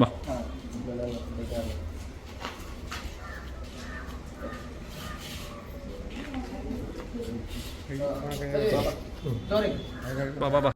বাহ বাবা বাবা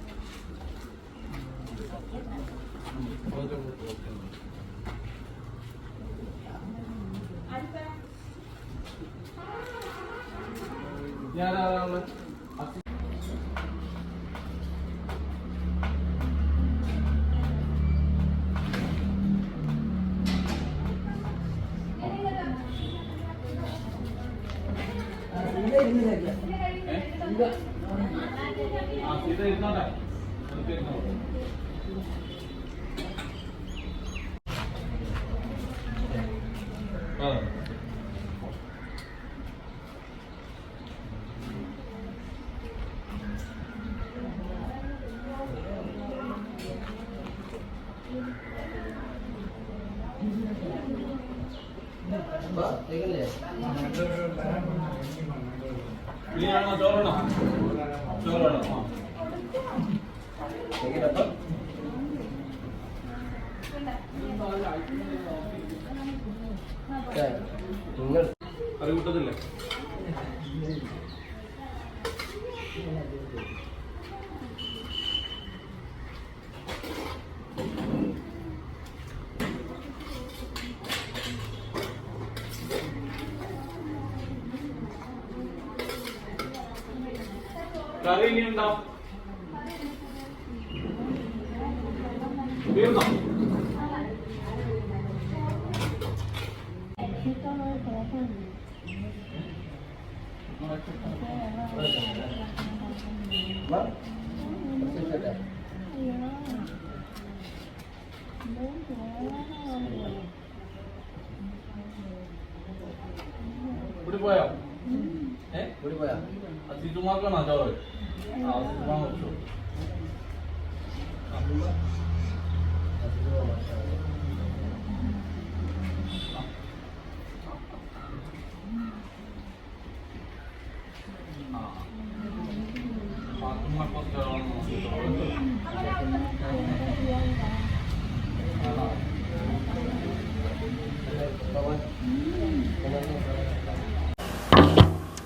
ഞാനാണ് ആ സീത ഇരുന്നോട്ടെ നമുക്ക് 어. ini nama jalan lah, jalan lah. Jalan apa? നിങ്ങൾ കറി കൂട്ടത്തില്ലേ കറി ഇനി ഉണ്ടോ ഇവിടെ പോയോ ഏ? കൂടി പോയാ അസിറ്റുമാർക്കാണോ ചോറ് ആ അസിറ്റുമാർ വെച്ചു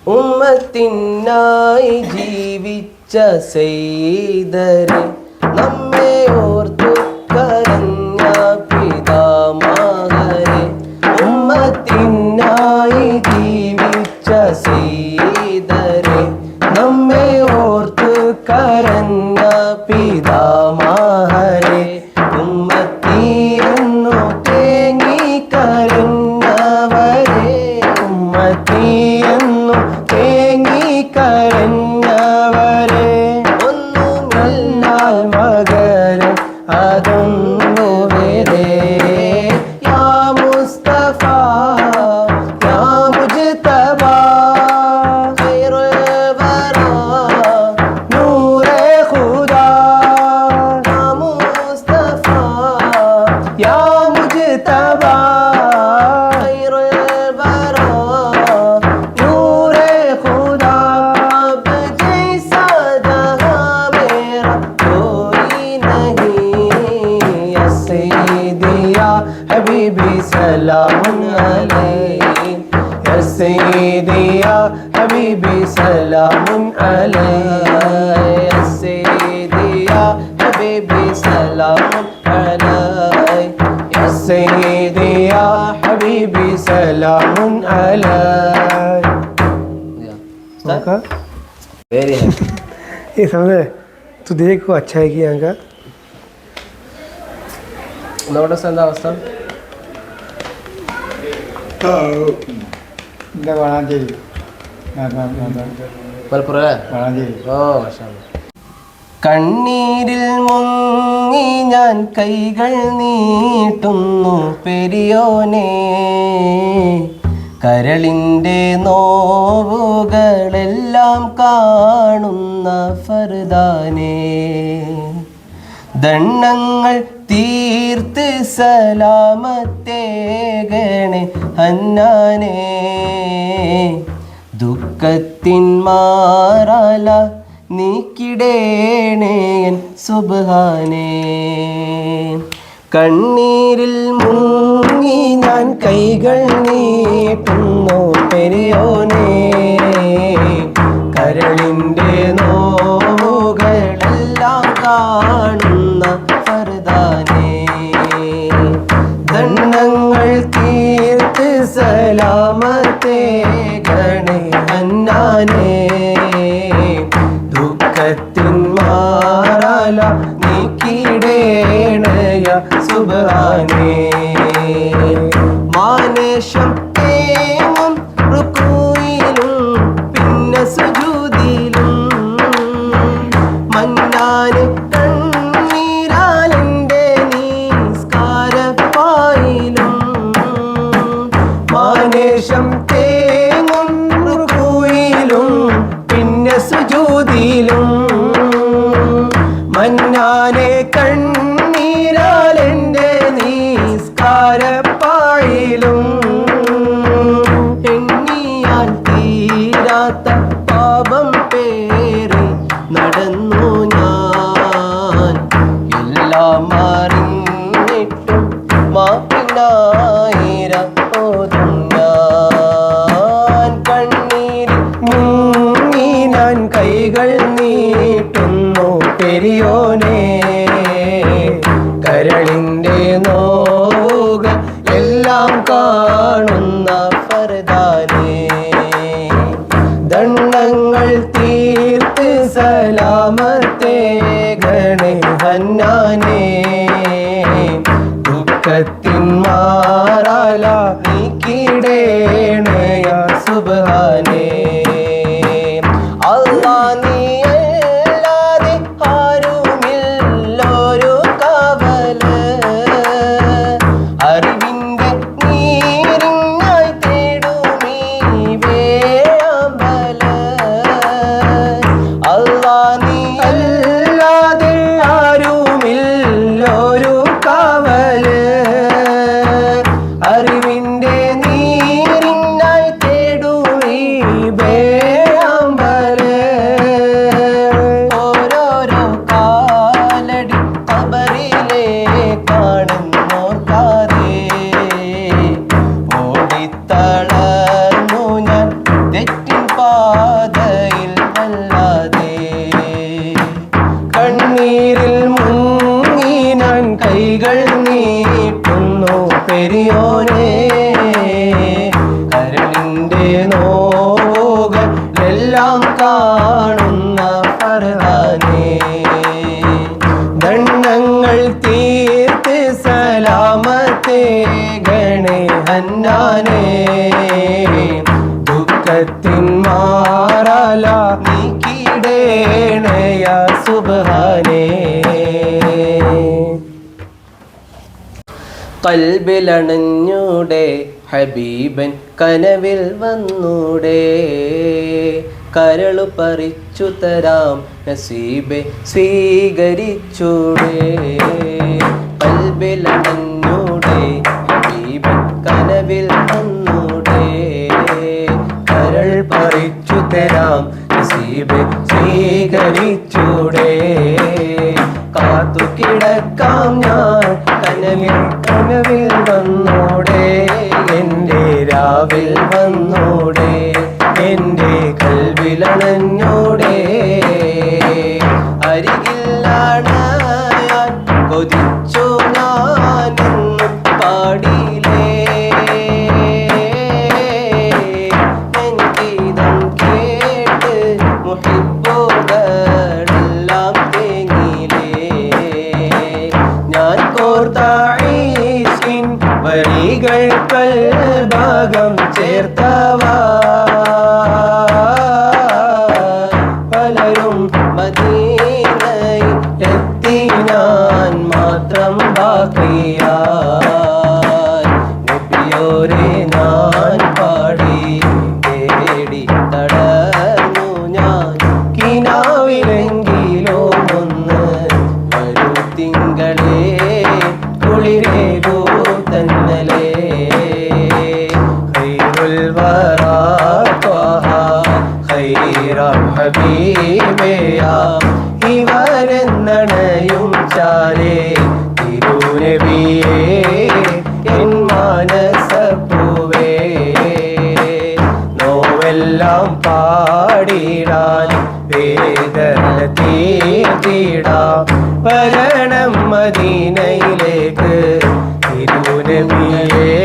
ഉമ്മത്തിനായി ജീവിച്ച സെയ്തരെ നമ്മെ ഓർത്തു കരഞ്ഞ പിതാമാകരെ ഉമ്മത്തിനായി ജീവിച്ച സെയ്തരെ നമ്മെ ഓർത്തു കരഞ്ഞ പിതാമഹരെ السيدي يا حبيبي سلام علي السيدي يا حبيبي سلام علي يا سيدي يا حبيبي سلام علي वेरी ये समझे तू देख वो अच्छा है कि यहाँ का Notice in that stuff? Oh. എന്താ വളാഞ്ചേരി മലപ്പുറം വളാഞ്ചേരി ഓ. കണ്ണീരിൽ മുങ്ങി ഞാൻ കൈകൾ നീട്ടുന്നു പെരിയോനെ. കരളിന്റെ നോവുകളെല്ലാം കാണുന്ന ഫർദാനേ. ദണ്ണങ്ങൾ തീർത്ത് സലാമത്തേകണേ ഹന്നാനേ. ദുഃഖത്തിൻ മാറാല നീക്കിടേണേയൻ സുബാനേ കണ്ണീരിൽ മുങ്ങി ഞാൻ കൈകൾ നീട്ടുന്നു പെരിയോനേ. കരളിന്റെ നോവുകളെല്ലാം കാണുന്ന ഫർദാനേ పాత పాపం കൽബിലണഞ്ഞൂടെ ഹബീബൻ കനവിൽ വന്നൂടെ. കരളു പറിച്ചു തരാം നസീബെ സ്വീകരിച്ചൂടെ. കൽബിലണഞ്ഞൂടെ ഹബീബൻ കനവിൽ വന്നൂടെ. കരൾ പറിച്ചു തരാം നസീബെ സ്വീകരിച്ചൂടെ. കാത്തു കിടക്കാം ഞാൻ രാവിൽ വന്നോടെ എന്റെ രാവിൽ വന്നോടെ എന്റെ കൽവിലണൻ despertar. മദീനയിലേക്ക് തിരുനബിയേ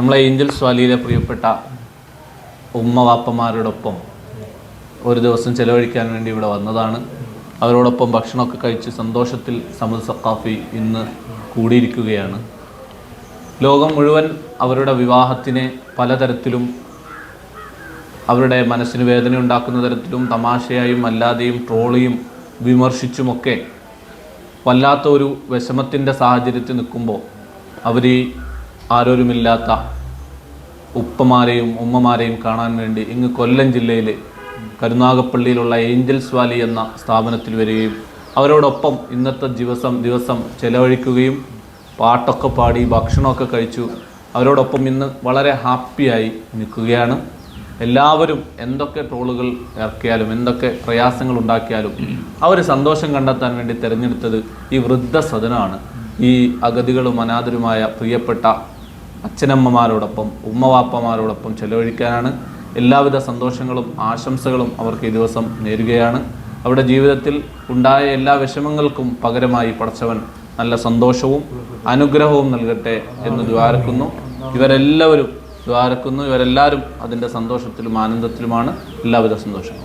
നമ്മളെ ഏഞ്ചൽസ് വാലിയിലെ പ്രിയപ്പെട്ട ഉമ്മ വാപ്പമാരോടൊപ്പം ഒരു ദിവസം ചെലവഴിക്കാൻ വേണ്ടി ഇവിടെ വന്നതാണ്. അവരോടൊപ്പം ഭക്ഷണമൊക്കെ കഴിച്ച് സന്തോഷത്തിൽ സമദ് സക്കാഫി ഇന്ന് കൂടിയിരിക്കുകയാണ്. ലോകം മുഴുവൻ അവരുടെ വിവാഹത്തിനെ പലതരത്തിലും അവരുടെ മനസ്സിന് വേദന ഉണ്ടാക്കുന്ന തരത്തിലും തമാശയായും അല്ലാതെയും ട്രോളിയും വിമർശിച്ചുമൊക്കെ വല്ലാത്ത ഒരു വിഷമത്തിന്റെ സാഹചര്യത്തിൽ നിൽക്കുമ്പോൾ അവർ ആരോരുമില്ലാത്ത ഉപ്പമാരെയും ഉമ്മമാരെയും കാണാൻ വേണ്ടി ഇങ്ങ് കൊല്ലം ജില്ലയിലെ കരുനാഗപ്പള്ളിയിലുള്ള ഏഞ്ചൽസ് വാലി എന്ന സ്ഥാപനത്തിൽ വരികയും അവരോടൊപ്പം ഇന്നത്തെ ദിവസം ദിവസം ചെലവഴിക്കുകയും പാട്ടൊക്കെ പാടി ഭക്ഷണമൊക്കെ കഴിച്ചു അവരോടൊപ്പം ഇന്ന് വളരെ ഹാപ്പിയായി നിൽക്കുകയാണ്. എല്ലാവരും എന്തൊക്കെ ട്രോളുകൾ ഇറക്കിയാലും എന്തൊക്കെ പ്രയാസങ്ങൾ ഉണ്ടാക്കിയാലും അവർ സന്തോഷം കണ്ടെത്താൻ വേണ്ടി തിരഞ്ഞെടുത്തത് ഈ വൃദ്ധസദനമാണ് ഈ അഗതികളും അനാഥരുമായ പ്രിയപ്പെട്ട അച്ഛനമ്മമാരോടൊപ്പം ഉമ്മവാപ്പമാരോടൊപ്പം ചെലവഴിക്കാനാണ്. എല്ലാവിധ സന്തോഷങ്ങളും ആശംസകളും അവർക്ക് ഈ ദിവസം നേരുകയാണ്. അവരുടെ ജീവിതത്തിൽ ഉണ്ടായ എല്ലാ വിഷമങ്ങൾക്കും പകരമായി പടച്ചവൻ നല്ല സന്തോഷവും അനുഗ്രഹവും നൽകട്ടെ എന്ന് ദ്വാരക്കുന്നു. ഇവരെല്ലാവരും ദ്വാരക്കുന്നു. ഇവരെല്ലാവരും അതിന്റെ സന്തോഷത്തിലും ആനന്ദത്തിലുമാണ്. എല്ലാവിധ സന്തോഷവും